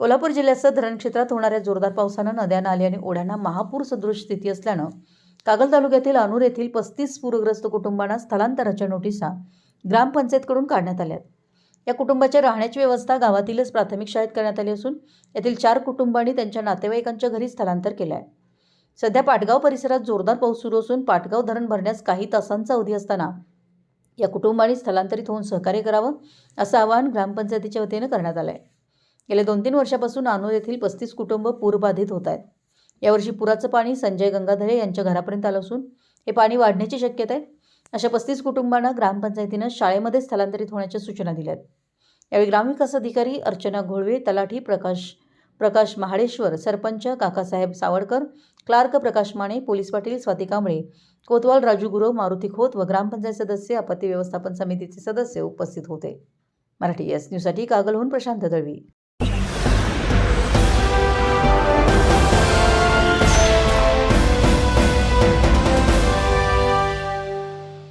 कोल्हापूर जिल्ह्यासह धरण क्षेत्रात होणाऱ्या जोरदार पावसानं नद्या नाले आणि ओढ्यांना महापूर सदृश स्थिती असल्यानं कागल तालुक्यातील अनूर येथील पस्तीस पूरग्रस्त कुटुंबांना स्थलांतराच्या नोटिसा ग्रामपंचायतकडून काढण्यात आल्या आहेत. या कुटुंबाच्या राहण्याची व्यवस्था गावातीलच प्राथमिक शाळेत करण्यात आली असून यातील चार कुटुंबांनी त्यांच्या नातेवाईकांच्या घरी स्थलांतर केलं आहे सध्या पाटगाव परिसरात जोरदार पाऊस सुरू असून पाटगाव धरण भरण्यास काही तासांचा अवधी असताना या कुटुंबांनी स्थलांतरित होऊन सहकार्य करावं असं आवाहन ग्रामपंचायतीच्या वतीनं करण्यात आलं आहे गेल्या दोन तीन वर्षापासून नानूर येथील पस्तीस कुटुंब पूरबाधित होत आहेत. यावर्षी पुराचं पाणी संजय गंगाधरे यांच्या घरापर्यंत आलं असून हे पाणी वाढण्याची शक्यता आहे. अशा पस्तीस कुटुंबांना ग्रामपंचायतीनं शाळेमध्ये स्थलांतरित होण्याच्या सूचना दिल्या आहेत. यावेळी ग्रामविकास अधिकारी अर्चना घोळवे तलाठी प्रकाश प्रकाश महाडेश्वर सरपंच काकासाहेब सावडकर क्लार्क प्रकाश माने पोलीस पाटील स्वाती कांबळे कोतवाल राजू गुरव मारुती खोत व ग्रामपंचायत सदस्य आपत्ती व्यवस्थापन समितीचे सदस्य उपस्थित होते. मराठी एस न्यूजसाठी कागलहून प्रशांत दळवी.